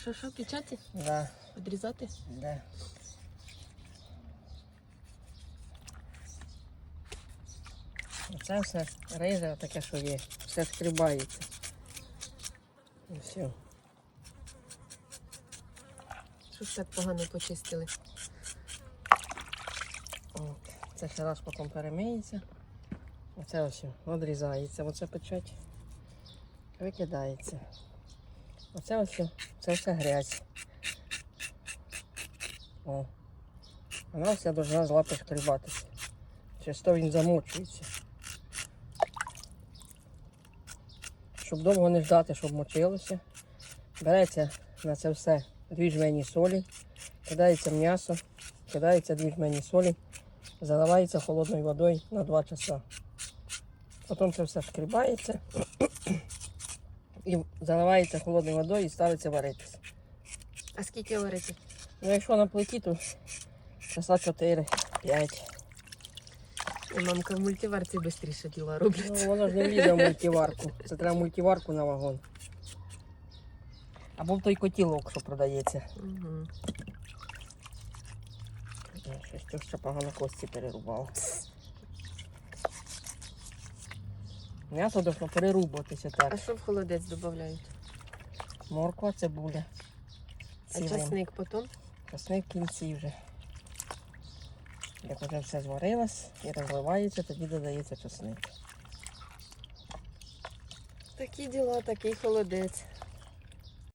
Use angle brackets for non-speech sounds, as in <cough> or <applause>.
Що, що, печаті? Да, Відрізати? да. Оце все риже таке, що є. Все скрібається. І все. Що ж так погано почистили? От. Це ще раз потім перемиється. Оце ось відрізається. Оце печать. Викидається. Оце ось це все грязь. О. Вона вся должна з лапи шкрібатися. Через то він замочується. Щоб довго не ждати, щоб мочилося. Береться на це все дві жмені солі, кидається м'ясо, кидається дві жмені солі, заливається холодною водою на 2 часа. Потім це все шкрібається і заливається холодною водою і ставиться варитися. А скільки варити? Ну, якщо на плиті, то часа 4-5. Мамка в мультиварці швидше діла роблять. Ну, воно ж не влізе в <laughs> мультиварку. Це треба мультиварку на вагон. Або в той котілок, що продається. Угу. Щось теща погано кості перерубала. М'ясо должно перерубатися А що в холодець додають? Морква, цибуля. А часник потім? Часник в кінці вже. Як вже все зварилось і розливається, тоді додається часник. Такі діла, такий холодець.